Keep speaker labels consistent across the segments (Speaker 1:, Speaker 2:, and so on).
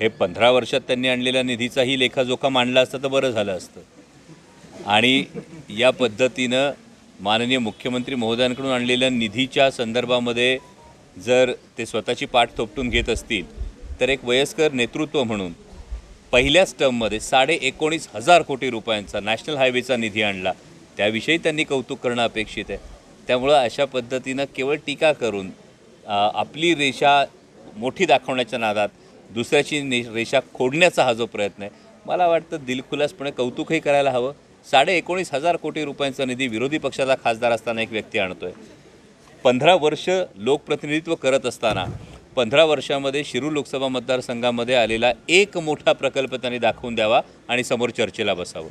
Speaker 1: हे पंधरा वर्षात त्यांनी आणलेल्या निधीचाही लेखाजोखा मांडला असता तर बरं झालं असतं. आणि या पद्धतीनं माननीय मुख्यमंत्री महोदयांकडून आणलेल्या निधीच्या संदर्भामध्ये जर ते स्वतःची पाठ थोपटून घेत असतील तर एक वयस्कर नेतृत्व म्हणून पहिल्याच टर्ममध्ये साडे एकोणीस हजार कोटी रुपयांचा नॅशनल हायवेचा निधी आणला. त्याविषयी त्यांनी कौतुक करणं अपेक्षित आहे. त्यामुळं अशा पद्धतीनं केवळ टीका करून आपली रेषा मोठी दाखवण्याच्या नादात दुसऱ्याची ने रेषा खोडण्याचा हा जो प्रयत्न आहे मला वाटतं दिलखुलासपणे कौतुकही करायला हवं. साडे एकोणीस हजार कोटी रुपयांचा निधी विरोधी पक्षाचा खासदार असताना एक व्यक्ती आणतो आहे पंधरा वर्ष लोकप्रतिनिधित्व करत असताना पंधरा वर्षामध्ये शिरू लोकसभा मतदारसंघामध्ये आलेला एक मोठा प्रकल्प त्यांनी दाखवून द्यावा आणि समोर चर्चेला बसावं.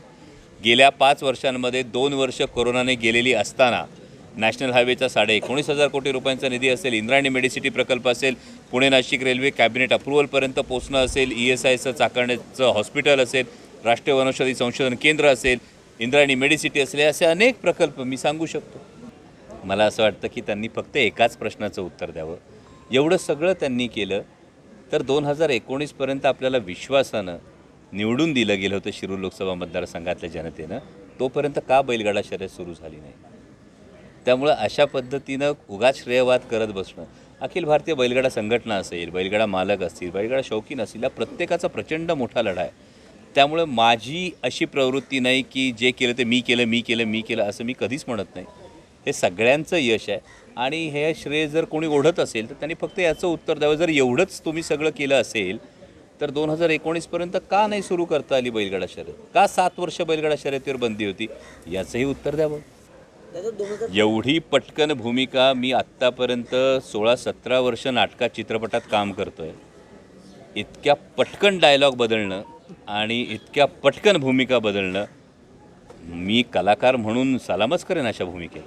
Speaker 1: गेल्या पाच वर्षांमध्ये दोन वर्ष कोरोनाने गेलेली असताना नॅशनल हायवेचा साडे एकोणीस हजार कोटी रुपयांचा निधी असेल इंद्रायणी मेडिसिटी प्रकल्प असेल पुणे नाशिक रेल्वे कॅबिनेट अप्रुव्हलपर्यंत पोचणं असेल ई एस आयचं चाकणचं हॉस्पिटल असेल राष्ट्रीय वनौषधी संशोधन केंद्र असेल इंद्रायणी मेडिसिटी असेल असे अनेक प्रकल्प मी सांगू शकतो. मला असं वाटतं की त्यांनी फक्त एकाच प्रश्नाचं उत्तर द्यावं. एवढं सगळं त्यांनी केलं तर दोन हजार एकोणीसपर्यंत आपल्याला विश्वासानं निवडून दिलं गेलं होतं शिरूर लोकसभा मतदारसंघातल्या जनतेनं. तोपर्यंत का बैलगाडा शर्यत सुरू झाली नाही? त्यामुळं अशा पद्धतीनं उगाच श्रेयवाद करत बसणं. अखिल भारतीय बैलगाडा संघटना असेल बैलगाडा मालक असतील बैलगाडा शौकीन असतील या प्रत्येकाचा प्रचंड मोठा लढा आहे. त्यामुळं माझी अशी प्रवृत्ती नाही की जे केलं ते मी केलं मी केलं मी केलं असं मी कधीच म्हणत नाही. हे सगळ्यांचं यश आहे आणि हे श्रेय जर कोणी ओढत असेल तर त्यांनी फक्त याचं उत्तर द्यावं. जर एवढंच तुम्ही सगळं केलं असेल तर दोन हजार एकोणीसपर्यंत का नाही सुरू करता आली बैलगाडा शर्यत? का सात वर्ष बैलगाडा शर्यतीवर बंदी होती? याचंही उत्तर द्यावं. एवढी पटकन भूमिका मी आत्तापर्यंत सोळा सतरा वर्ष नाटकात चित्रपटात काम करतो आहे इतक्या पटकन डायलॉग बदलणं आणि इतक्या पटकन भूमिका बदलणं मी कलाकार म्हणून सलामच करेन अशा भूमिकेत.